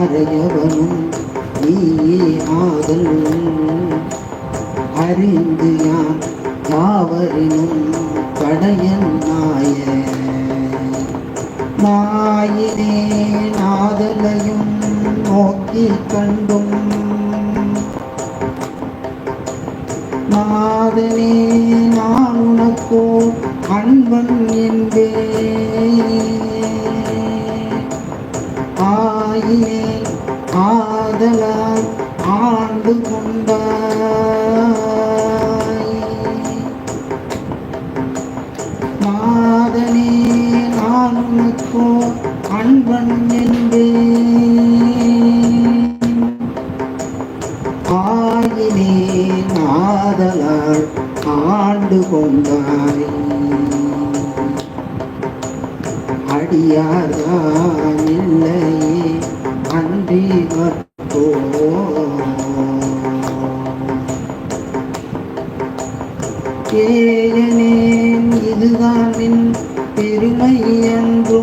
அறையவனும் நீயே ஆதல். அறிந்து யான் யாவரினும் கடையன் நாய நாயினே நாதலையும் நோக்கி கண்டும். நாதனே நான் உனக்கோ அன்பன் என்பே ஆயினே ஆதலால் ஆண்டு கொண்டாய். மாதனே நான் உனக்கோ அன்பன் என்பேன். ஆயினே நாதலால் ஆண்டு கொண்டாய். அடியார்தான் இல்லையே அன்றி மற்றோ இதுதான் என் பெருமை என்றோ.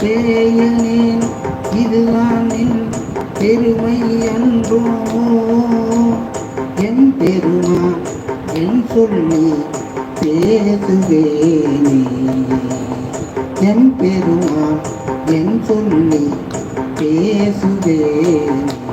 பேயனேன் இதுதான் என் பெருமை என்றோ. என் பெருமா என் சொல்லி பேசுவேனே என் பெருமா என் சொல்லி பேசுவேனே.